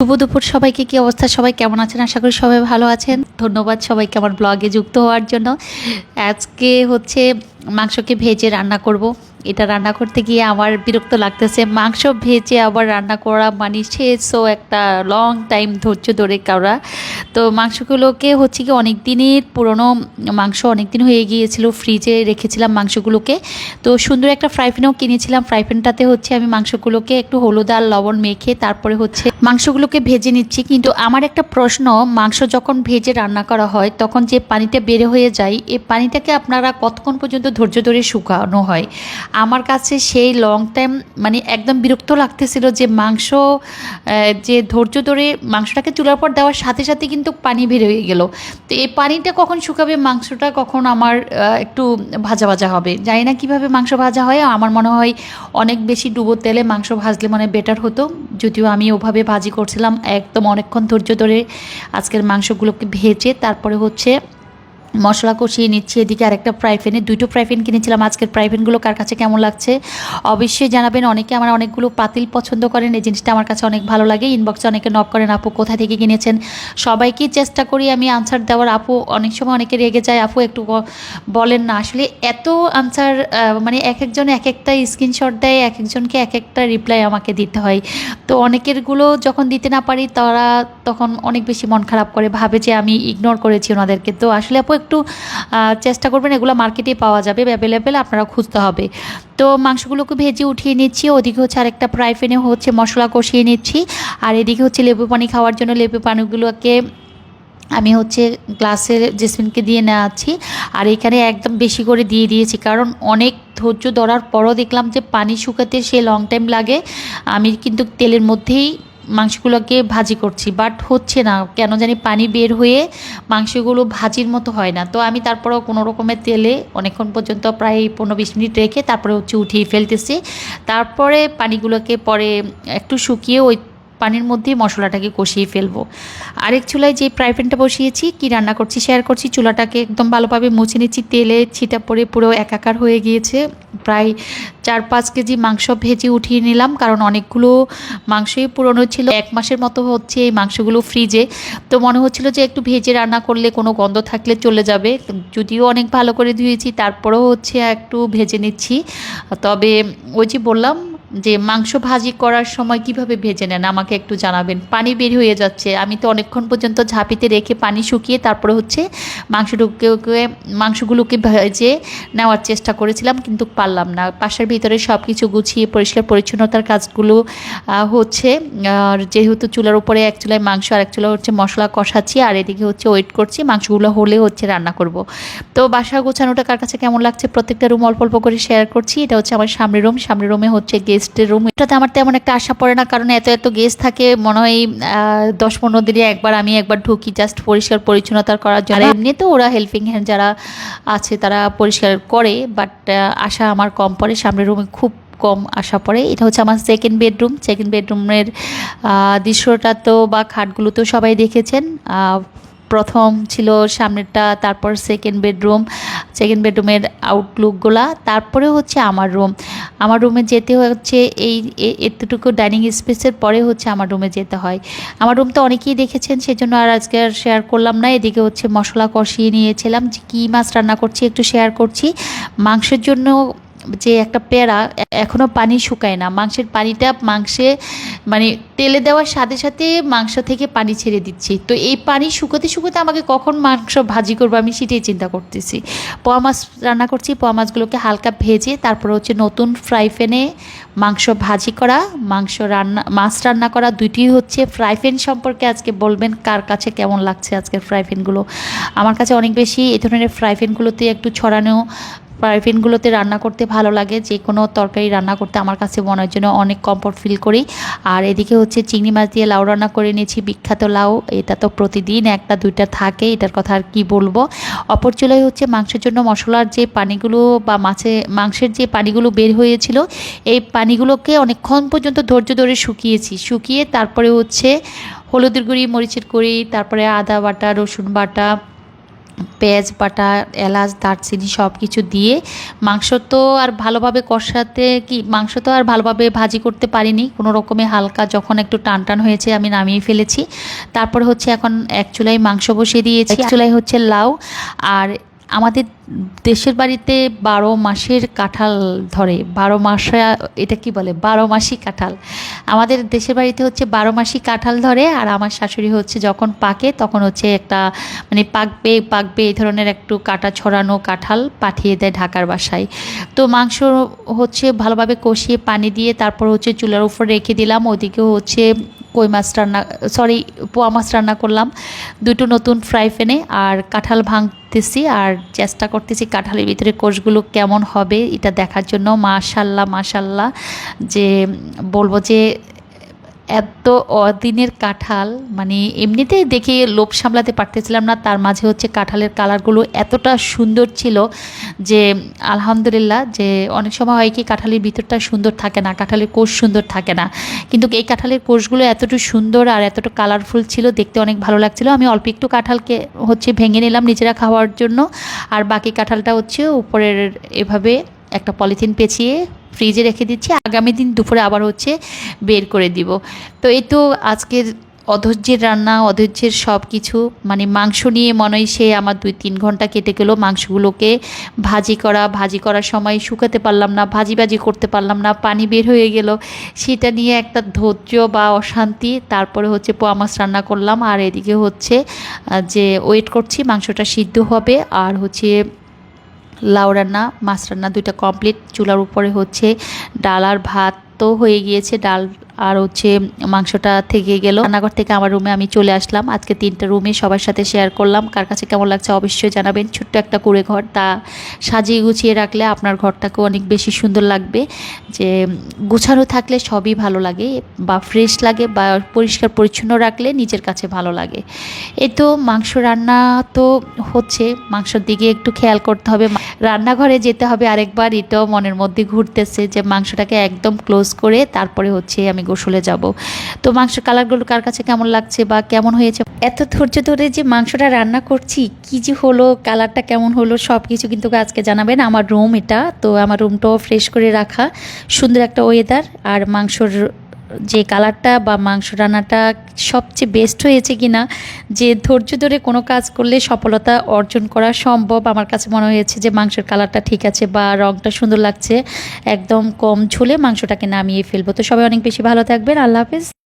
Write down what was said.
শুভ দুপুর সবাইকে, কি অবস্থা? সবাই কেমন আছেন? আশা করি সবাই ভালো আছেন। ধন্যবাদ সবাইকে আমার ব্লগে যুক্ত হওয়ার জন্য। আজকে হচ্ছে মাংসকে ভেজে রান্না করব। এটা রান্না করতে গিয়ে আমার বিরক্ত লাগতেছে। মাংস ভেজে আবার রান্না করা মানে সো একটা লং টাইম ধৈর্য ধরে করা। তো মাংসগুলোকে হচ্ছে কি অনেক দিনের পুরনো মাংস অনেক দিন হয়ে গিয়েছিল ফ্রিজে রেখেছিলাম মাংসগুলোকে। তো সুন্দর একটা ফ্রাই প্যানও কিনেছিলাম। ফ্রাই প্যানটাতে হচ্ছে আমি মাংসগুলোকে একটু হলুদ আর লবণ মেখে তারপরে হচ্ছে মাংসগুলোকে ভেজে নিচ্ছি। কিন্তু আমার একটা প্রশ্ন, মাংস যখন ভেজে রান্না করা হয়, তখন যে পানিটা বের হয়ে যায় এই পানিটাকে আপনারা কতক্ষণ পর্যন্ত ধৈর্য ধরে শুকানো হয়? আমার কাছে সেই লং টাইম মানে একদম বিরক্ত লাগতেছিল যে মাংস যে ধৈর্য ধরে মাংসটাকে চুলার পর দেওয়ার সাথে সাথে কিন্তু পানি বের হয়ে গেল। তো এই পানিটা কখন শুকাবে, মাংসটা কখন আমার একটু ভাজা ভাজা হবে? জানি না কীভাবে মাংস ভাজা হয়, আমার মনে হয় অনেক বেশি ডুবো তেলে মাংস ভাজলে মানে বেটার হতো। যদিও আমি ওভাবে ভাজি করছিলাম একদম অনেকক্ষণ ধৈর্য ধরে আজকের মাংসগুলোকে ভেজে, তারপরে হচ্ছে মশলা কষিয়ে নিচ্ছি, এদিকে আরেকটা ফ্রাই প্যানে দুটো ফ্রাই প্যান কিনেছিলাম, আজকের ফ্রাই প্যানগুলো কার কাছে কেমন লাগছে? অবশ্যই জানাবেন, অনেকে আমার অনেকগুলো পাতিল পছন্দ করেন, এই জিনিসটা আমার কাছে অনেক ভালো লাগে। ইনবক্সে অনেকে নক করেন, আপু, কোথা থেকে কিনেছেন? সবাইকেই চেষ্টা করি আমি আনসার দেওয়ার। আপু, অনেক সময় অনেকে রেগে যায়, আপু, একটু বলেন না। আসলে এত আনসার মানে এক একজন এক একটা স্ক্রিনশট দেয়, এক একজনকে এক একটা রিপ্লাই আমাকে দিতে হয়। তো অনেকেরগুলো যখন দিতে না পারি, তারা তখন অনেক বেশি মন খারাপ করে, ভাবে যে আমি ইগনোর করেছি ওনাদেরকে। তো আসলে আপু একটু চেষ্টা করবেন এগুলো মার্কেটে পাওয়া যাবে অ্যাভেলেবেল আপনারা খুঁজতে হবে। তো মাংসগুলোকে ভেজে উঠিয়ে নিচ্ছি, ওদিকে হচ্ছে আরেকটা ফ্রাই প্যানে হচ্ছে মশলা কষিয়ে নিচ্ছি, আর এদিকে হচ্ছে লেবু পানি খাওয়ার জন্য লেবু পানিগুলোকে আমি হচ্ছে গ্লাসের জেসমিনকে দিয়ে নেওয়াচ্ছি, আর এখানে একদম বেশি করে দিয়ে দিয়েছি, কারণ অনেক ধৈর্য ধরার পরও দেখলাম যে পানি শুকাতে সে লং টাইম লাগে আমি কিন্তু তেলের মধ্যেই মাংসগুলোকে ভাজি করছি বাট হচ্ছে না। কেন জানি পানি বের হয়ে মাংসগুলো ভাজির মতো হয় না। তো আমি তারপরেও কোনো রকমের তেলে অনেকক্ষণ পর্যন্ত প্রায় পনেরো বিশ মিনিট রেখে তারপরে হচ্ছে উঠিয়ে ফেলতেছি। তারপরে পানিগুলোকে পরে একটু শুকিয়ে ওই পানির মধ্যেই মশলাটাকে কষিয়ে ফেলব। আরেক চুলায় যে ফ্রাই প্যানটা বসিয়েছি, কি রান্না করছি শেয়ার করছি, চুলাটাকে একদম ভালোভাবে মুছে নিচ্ছি, তেলে ছিটা পড়ে পুরো একাকার হয়ে গিয়েছে। প্রায় চার পাঁচ কেজি মাংস ভেজে উঠিয়ে নিলাম, কারণ অনেকগুলো মাংসই পুরনো ছিল। এক মাসের মতো হচ্ছে এই মাংসগুলো ফ্রিজে। তো মনে হচ্ছিল যে একটু ভেজে রান্না করলে কোনো গন্ধ থাকলে চলে যাবে। যদিও অনেক ভালো করে ধুয়েছি, তারপরেও হচ্ছে একটু ভেজে নিচ্ছি। তবে ওই যে বললাম যে মাংস ভাজি করার সময় কীভাবে ভেজে নেন? আমাকে একটু জানাবেন। পানি বের হয়ে যাচ্ছে। আমি তো অনেকক্ষণ পর্যন্ত ঝাঁপিতে রেখে পানি শুকিয়ে তারপরে হচ্ছে মাংসটুকুকে, মাংসগুলোকে ভেজে নেওয়ার চেষ্টা করেছিলাম কিন্তু পারলাম না। পাশের ভিতরে সব কিছু গুছিয়ে পরিষ্কার পরিচ্ছন্নতার কাজগুলো হচ্ছে, আর যেহেতু চুলার উপরে এক চুলায় মাংস আর এক চুলা হচ্ছে মশলা কষাচ্ছি আর এদিকে হচ্ছে ওয়েট করছি, মাংসগুলো হলে হচ্ছে রান্না করব। তো বাসা গোছানোটা কার কাছে কেমন লাগছে? প্রত্যেকটা রুম অল্প অল্প করে শেয়ার করছি। এটা হচ্ছে আমার সামনের রুম সামনের রুমে হচ্ছে গেস্টের রুম এটাতে আমার তেমন একটা আশা পড়ে না কারণ এত এত গেস্ট থাকে মনে হয় দশ পনেরো দিনে একবার আমি একবার ঢুকি জাস্ট পরিষ্কার পরিচ্ছন্নতা করার জন্য। আর এমনিতেও ওরা হেল্পিং হ্যান্ড যারা আছে তারা পরিষ্কার করে বাট আশা আমার কম পড়ে সামনের রুমে খুব কম আশা পড়ে। এটা হচ্ছে আমার সেকেন্ড বেডরুম সেকেন্ড বেডরুমের দৃশ্যটা তো বা খাটগুলো তো সবাই দেখেছেন প্রথম ছিল সামনেরটা, তারপর সেকেন্ড বেডরুম সেকেন্ড বেডরুমের আউটলুকগুলা তারপরে হচ্ছে আমার রুম আমার রুমে যেতে হচ্ছে এই এতটুকু ডাইনিং স্পেসের পরে হচ্ছে আমার রুমে যেতে হয়। আমার রুম তো অনেকেই দেখেছেন, সেজন্য আর আজকে আর শেয়ার করলাম না। এদিকে হচ্ছে মশলা কষিয়ে নিয়েছিলাম, যে কী মাছ রান্না করছি একটু শেয়ার করছি। মাংসের জন্য যে একটা পেয়ারা এখনও পানি শুকায় না, মাংসের পানিটা মাংসে মানে তেলে দেওয়ার সাথে সাথে মাংস থেকে পানি ছেড়ে দিচ্ছি। তো এই পানি শুকোতে শুকোতে আমাকে কখন মাংস ভাজি করব আমি সেটাই চিন্তা করতেছি। পোয়া মাছ রান্না করছি, পোয়া মাছগুলোকে হালকা ভেজে তারপর হচ্ছে নতুন ফ্রাই প্যানে মাংস ভাজি করা, মাংস রান্না, মাছ রান্না করা, দুইটি হচ্ছে ফ্রাই প্যান সম্পর্কে আজকে বলবেন, কার কাছে কেমন লাগছে আজকের ফ্রাই প্যানগুলো? আমার কাছে অনেক বেশি এই ধরনের ফ্রাই প্যানগুলোতে একটু ছড়ানো ফ্রাই প্যানগুলোতে রান্না করতে ভালো লাগে যে কোনো তরকারি রান্না করতে আমার কাছে মনে জন্য অনেক কমফর্ট ফিল করি। আর এদিকে হচ্ছে চিংড়ি মাছ দিয়ে লাউ রান্না করে নিয়েছি, বিখ্যাত লাউ, এটা তো প্রতিদিন একটা দুইটা থাকে, এটার কথা আর কি বলব। অপর চুলায় হচ্ছে মাংসের জন্য মশলার যে পানিগুলো বা মাছে, মাংসের যে পানিগুলো বের হয়েছিল, এই পানিগুলোকে অনেকক্ষণ পর্যন্ত ধৈর্য ধরে শুকিয়েছি। শুকিয়ে তারপরে হচ্ছে হলুদের গুঁড়ি, মরিচের গুঁড়ি, তারপরে আদা বাটা, রসুন বাটা পেঁয়াজ বাটা এলাচ দারচিনি সব কিছু দিয়ে মাংস তো আর ভালোভাবে কষাতে কি মাংস তো আর ভালোভাবে ভাজি করতে পারিনি। কোনো রকমে হালকা যখন একটু টান টান হয়েছে আমি নামিয়ে ফেলেছি। তারপর হচ্ছে এখন এক চুলাই মাংস বসিয়ে দিয়েছি। এক চুলাই হচ্ছে লাউ আর আমাদের দেশের বাড়িতে বারো মাসের কাঁঠাল ধরে, বারো মাসে এটা কি বলে, বারো মাসি কাঁঠাল। আমাদের দেশের বাড়িতে হচ্ছে বারো মাসি কাঁঠাল ধরে, আর আমার শাশুড়ি হচ্ছে যখন পাকে তখন হচ্ছে একটা মানে পাকবে পাকবে, এই ধরনের একটু কাটা ছড়ানো কাঁঠাল পাঠিয়ে দেয় ঢাকার বাসায়। তো মাংস হচ্ছে ভালোভাবে কষিয়ে পানি দিয়ে তারপর হচ্ছে চুলার উপর রেখে দিলাম, ওদিকে হচ্ছে কই মাছ রান্না সরি পোয়া মাছ রান্না করলাম। দুটো নতুন ফ্রাই প্যানে আর কাঁঠাল ভাঙতেছি আর চেষ্টা করতেছি কাঁঠালের ভিতরে কোষগুলো কেমন হবে, এটা দেখার জন্য। মাশাল্লাহ মাশাল্লাহ, যে বলব যে এত অদিনের কাঁঠাল মানে এমনিতে দেখে লোভ সামলাতে পারতেছিলাম না, তার মাঝে হচ্ছে কাঁঠালের কালারগুলো এতটা সুন্দর ছিল যে, আলহামদুলিল্লাহ, যে অনেক সময় হয় কি কাঁঠালের ভিতরটা সুন্দর থাকে না, কাঁঠালের কোষ সুন্দর থাকে না। কিন্তু এই কাঁঠালের কোষগুলো এতটুকু সুন্দর আর এতটা কালারফুল ছিল, দেখতে অনেক ভালো লাগছিল। আমি অল্প একটু কাঁঠালকে হচ্ছে ভেঙে নিলাম নিজেরা খাওয়ার জন্য। আর বাকি কাঁঠালটা হচ্ছে উপরের এভাবে একটা পলিথিন পেঁচিয়ে ফ্রিজে রেখে দিচ্ছি, আগামী দিন দুপুরে আবার হচ্ছে বের করে দিব। তো এই তো আজকের অধৈর্যের রান্না, অধৈর্যের সব কিছু মানে মাংস নিয়ে মনে হয় সে আমার দুই তিন ঘণ্টা কেটে গেলো মাংসগুলোকে ভাজি করা, ভাজি করার সময় শুকাতে পারলাম না, ভাজি ভাজি করতে পারলাম না, পানি বের হয়ে গেল। সেটা নিয়ে একটা ধৈর্য বা অশান্তি, তারপরে হচ্ছে পোয়া মাছ রান্না করলাম। আর এদিকে হচ্ছে যে ওয়েট করছি, মাংসটা সিদ্ধ হবে। আর হচ্ছে লাউ রান্না, মাছ রান্না দুইটা কমপ্লিট চুলার উপরে হচ্ছে ডাল আর ভাত তো হয়ে গিয়েছে। ডাল আর হচ্ছে মাংসটা থেকে গেল। রান্নাঘর থেকে আমার রুমে আমি চলে আসলাম। আজকে তিনটা রুমে সবার সাথে শেয়ার করলাম। কার কাছে কেমন লাগছে অবশ্যই জানাবেন। ছোট্ট একটা কুড়ে ঘর। তা সাজিয়ে গুছিয়ে রাখলে আপনার ঘরটাকেও অনেক বেশি সুন্দর লাগবে। যে গুছানো থাকলে সবই ভালো লাগে বা ফ্রেশ লাগে বা পরিষ্কার পরিচ্ছন্ন রাখলে নিজের কাছে ভালো লাগে। এই তো মাংস রান্না তো হচ্ছে। মাংসর দিকে একটু খেয়াল করতে হবে। রান্নাঘরে যেতে হবে আরেকবার, এটাও মনের মধ্যে ঘুরতেছে যে মাংসটাকে একদম ক্লোজ করে তারপরে হচ্ছে আমি গোসলে যাব। তো মাংস কালারগুলো কার কাছে কেমন লাগছে বা কেমন হয়েছে? এত ধৈর্য ধরে যে মাংসটা রান্না করছি, কি যে হলো কালারটা কেমন হলো সব কিছু কিন্তু আজকে জানাবেন। আমার রুম এটা, তো আমার রুমটাও ফ্রেশ করে রাখা। সুন্দর একটা ওয়েদার আর মাংসর যে কালারটা বা মাংস রান্নাটা সবচেয়ে বেস্ট হয়েছে কি না যে ধৈর্য ধরে কোনো কাজ করলে সফলতা অর্জন করা সম্ভব। আমার কাছে মনে হয়েছে যে মাংসের কালারটা ঠিক আছে বা রঙটা সুন্দর লাগছে। একদম কম ঝুলে মাংসটাকে নামিয়ে ফেলব। তো সবাই অনেক বেশি ভালো থাকবেন। আল্লাহ হাফিজ।